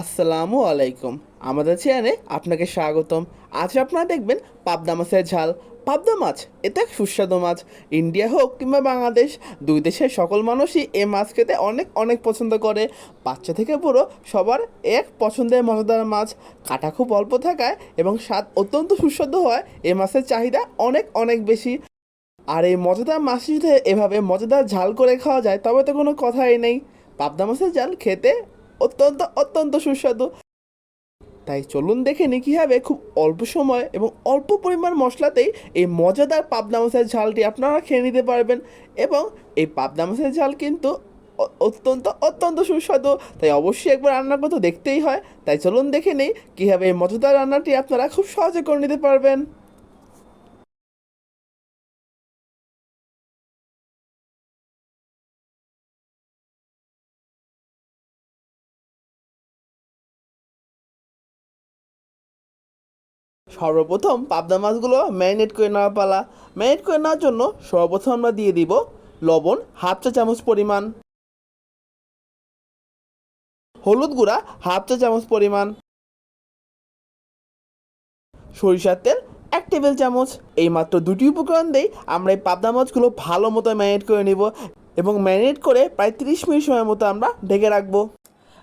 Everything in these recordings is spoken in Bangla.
আসসালামু আলাইকুম। আমাদের চ্যানেলে আপনাকে স্বাগতম। আজ আপনারা দেখবেন পাবদা মাছের ঝাল। পাবদা মাছ, এটা এক সুস্বাদু মাছ। ইন্ডিয়া হোক কিংবা বাংলাদেশ, দুই দেশের সকল মানুষই এই মাছ খেতে অনেক অনেক পছন্দ করে। বাচ্চা থেকে বুড়ো, সবার এক পছন্দের মজাদার মাছ। কাটা খুব অল্প থাকায় এবং স্বাদ অত্যন্ত সুস্বাদু হয়, এই মাছের চাহিদা অনেক অনেক বেশি। আর এই মজাদার মাছটি যদি এভাবে মজাদার ঝাল করে খাওয়া যায়, তবে তো কোনো কথাই নেই। পাবদা মাছের ঝাল খেতে অত্যন্ত অত্যন্ত সুস্বাদু। তাই চলুন দেখে নি কীভাবে খুব অল্প সময় এবং অল্প পরিমাণ মশলাতেই এই মজাদার পাবদা মাছের ঝালটি আপনারা খেয়ে নিতে পারবেন এবং এই পাবদা মাছের ঝাল কিন্তু অত্যন্ত অত্যন্ত সুস্বাদু। তাই অবশ্যই একবার রান্না করতে দেখতেই হয়। তাই চলুন দেখে নিই কীভাবে এই মজাদার রান্নাটি আপনারা খুব সহজে করে নিতে পারবেন। সর্বপ্রথম পাবদা মাছগুলো ম্যারিনেট করে নেওয়া পালা। ম্যারিনেট করে নেওয়ার জন্য সর্বপ্রথম আমরা দিয়ে দিব লবণ, হাফ চা চামচ পরিমাণ। হলুদ গুঁড়া, হাফ চা চামচ পরিমাণ। সরিষার তেল, এক টেবিল চামচ। এই মাত্র দুটি উপকরণ দিয়েই আমরা এই পাবদা মাছগুলো ভালো মতো ম্যারিনেট করে নিব এবং ম্যারিনেট করে প্রায় তিরিশ মিনিট সময় মতো আমরা ঢেকে রাখব।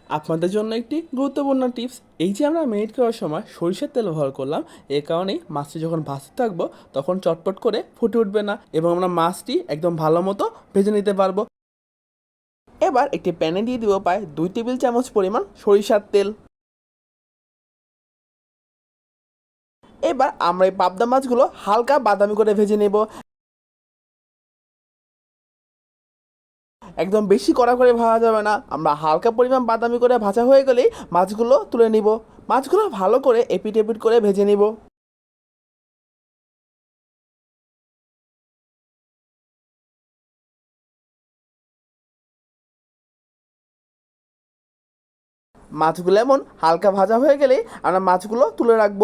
আপনাদের জন্য একটি গুরুত্বপূর্ণ টিপস। এই যে আমরা মেরিট করার সময় সরিষার তেল ব্যবহার করলাম, এ কারণেই মাছটি যখন ভাজতে থাকব, তখন চটপট করে ফুটে উঠবে না এবং আমরা মাছটি একদম ভালো মতো ভেজে নিতে পারব। এবার একটি প্যানে দিয়ে দিব প্রায় দুই টেবিল চামচ পরিমাণ সরিষার তেল। এবার আমরা এই পাবদা মাছগুলো হালকা বাদামি করে ভেজে নেব। একদম বেশি কড়া করে ভাজা যাবে না। আমরা হালকা পরিমাণ বাদামি করে ভাজা হয়ে গেলেই মাছগুলো তুলে নিব। মাছগুলো ভালো করে এপিট এপিট করে ভেজে নিব। মাছগুলো এমন হালকা ভাজা হয়ে গেলেই আমরা মাছগুলো তুলে রাখব।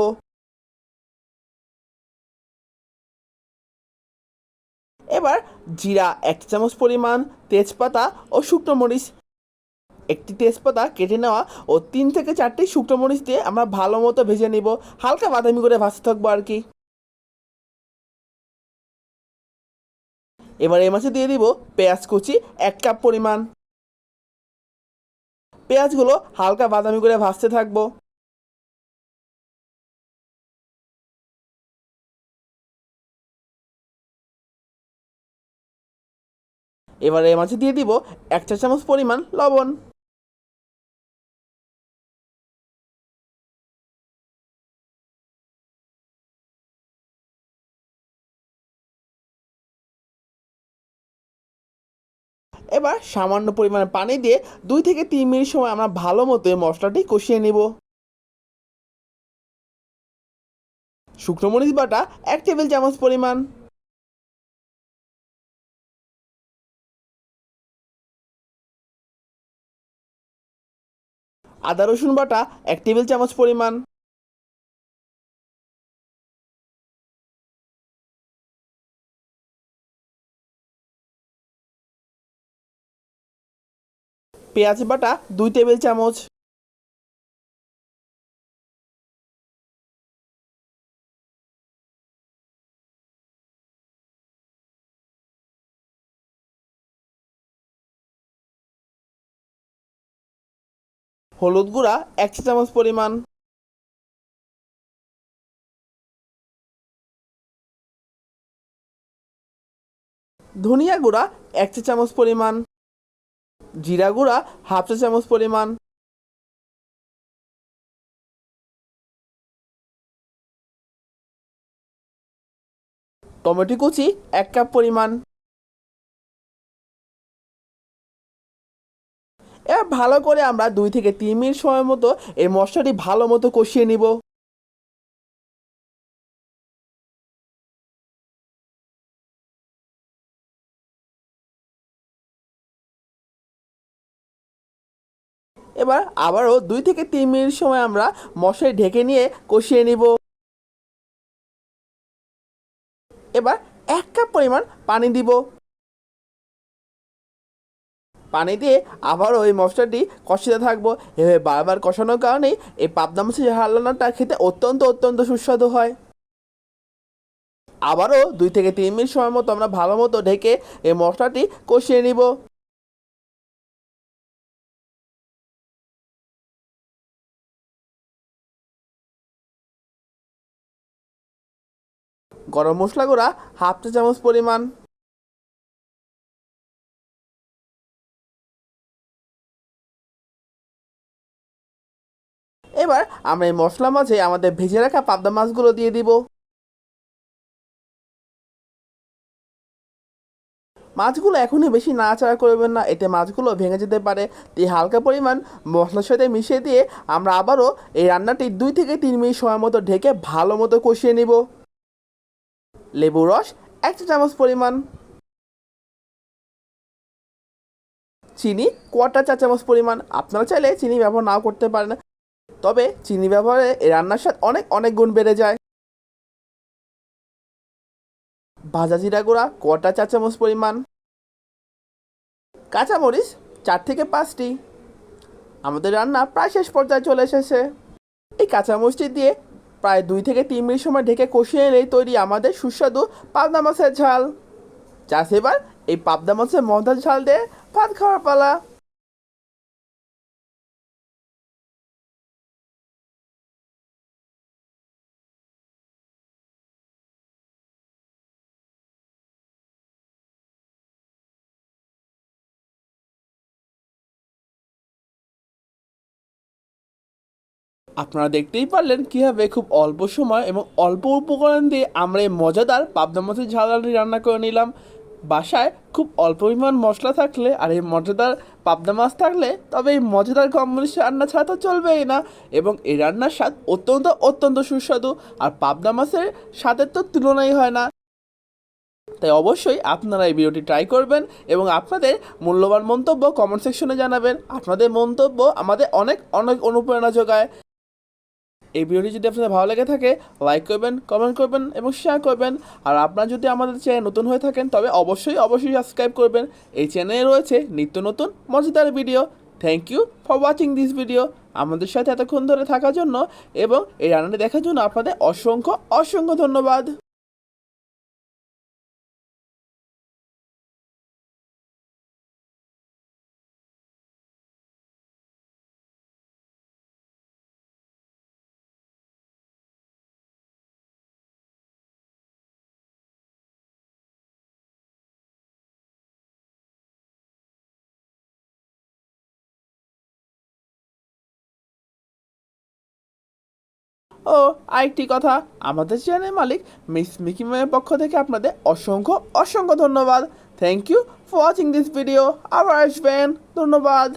এবার জিরা এক চামচ পরিমাণ তেজপাতা ও শুকনো মরিচ। একটি তেজপাতা কেটে নেওয়া ও তিন থেকে চারটি শুকনো মরিচ দিয়ে আমরা ভালো মতো ভেজে নিব। হালকা বাদামি করে ভাজতে থাকব আর কি। এবার এই মাছে দিয়ে দিব পেঁয়াজ কুচি এক কাপ পরিমাণ। পেঁয়াজগুলো হালকা বাদামি করে ভাজতে থাকব। এবার এই মাছে দিয়ে দিব এক চা চামচ পরিমাণ লবণ। এবার সামান্য পরিমাণে পানি দিয়ে দুই থেকে তিন মিনিট সময় আমরা ভালো মতো মশলাটি কষিয়ে নেব। শুকনো মরিচ বাটা এক টেবিল চামচ পরিমাণ। আদা রসুন বাটা এক টেবিল চামচ পরিমাণ। পেঁয়াজ বাটা দুই টেবিল চামচ। হলুদ গুঁড়া, এক চা চামচ পরিমাণ। ধনিয়া গুঁড়া, এক চা চামচ পরিমাণ। জিরা গুঁড়া, হাফ চা চামচ পরিমাণ। টমেটো কুচি, এক কাপ পরিমাণ। এবার ভালো করে আমরা দুই থেকে তিন মিনিট সময় মতো এই মশলাটি ভালো মতো কষিয়ে নিব। এবার আবারও দুই থেকে তিন মিনিট সময় আমরা মশলায় ঢেকে নিয়ে কষিয়ে নিব। এবার এক কাপ পরিমাণ পানি দিব। পানি দিয়ে আবারও ওই মশলাটি কষাতে থাকব। এভাবে বারবার কষানোর কারণেই এই পাবদা মাছের ঝাল রান্নাটা খেতে অত্যন্ত অত্যন্ত সুস্বাদু হয়। আবারও দুই থেকে তিন মিনিট সময় মতো আমরা ভালো মতো ঢেকে এই মশলাটি কষিয়ে নিব। গরম মশলা গুঁড়া হাফ চা চামচ পরিমাণ। এবার আমরা এই মশলা মাঝে আমাদের ভেজে রাখা পাবদা মাছগুলো দিয়ে দিব। মাছগুলো এখনই বেশি নাড়াচাড়া করবেন না, এতে মাছগুলো ভেঙে যেতে পারে। তাই হালকা পরিমাণ মশলার সাথে মিশিয়ে দিয়ে আমরা আবারও এই রান্নাটি দুই থেকে তিন মিনিট সময় মতো ঢেকে ভালো মতো কষিয়ে নিব। লেবু রস এক চামচ পরিমাণ। চিনি কোয়াটার চা চামচ পরিমাণ। আপনারা চাইলে চিনি ব্যবহার নাও করতে পারেন। তবে চিনি ব্যবহারে রান্নার স্বাদ অনেক অনেক গুণ বেড়ে যায়। ভাজা জিরা গুঁড়া কটা চা চামচ পরিমাণ। কাঁচামরিচ চার থেকে পাঁচটি। আমাদের রান্না প্রায় শেষ পর্যায়ে চলে এসেছে। এই কাঁচামরিচটি দিয়ে প্রায় দুই থেকে তিন মিনিট সময় ঢেকে কষিয়ে এলেই তৈরি আমাদের সুস্বাদু পাবদা মাছের ঝাল। চাষ এবার এই পাবদা মাছের মজার ঝাল দিয়ে ভাত খাওয়ার পালা। আপনারা দেখতেই পারলেন কীভাবে খুব অল্প সময় এবং অল্প উপকরণ দিয়ে আমরা এই মজাদার পাবদা মাছের ঝালানি রান্না করে নিলাম। বাসায় খুব অল্প পরিমাণ মশলা থাকলে আর এই মজাদার পাবদা মাছ থাকলে তবে এই মজাদার কম্বিনেশন রান্না ছাড়া তো চলবেই না এবং এই রান্নার স্বাদ অত্যন্ত অত্যন্ত সুস্বাদু আর পাবদা মাছের স্বাদের তো তুলনাই হয় না। তাই অবশ্যই আপনারা এই ভিডিওটি ট্রাই করবেন এবং আপনাদের মূল্যবান মন্তব্য কমেন্ট সেকশনে জানাবেন। আপনাদের মন্তব্য আমাদের অনেক অনেক অনুপ্রেরণা যোগায়। এই ভিডিওটি যদি আপনাদের ভালো লেগে থাকে লাইক করবেন কমেন্ট করবেন এবং শেয়ার করবেন। আর আপনারা যদি আমাদের চ্যানেল নতুন হয়ে থাকেন, তবে অবশ্যই অবশ্যই সাবস্ক্রাইব করবেন। এই চ্যানেলে রয়েছে নিত্য নতুন, মজাদার video thank you for watching this video আমাদের সাথে এতক্ষণ ধরে থাকার জন্য এবং এই রান্নাটি দেখার জন্য আপনাদের অসংখ্য অসংখ্য ধন্যবাদ। ও, আরেকটি কথা। আমাদের চ্যানেল মালিক মিস মিকি ম্যামের পক্ষ থেকে আপনাদের অসংখ্য অসংখ্য ধন্যবাদ। Thank you for watching this video আবার আসবেন। ধন্যবাদ।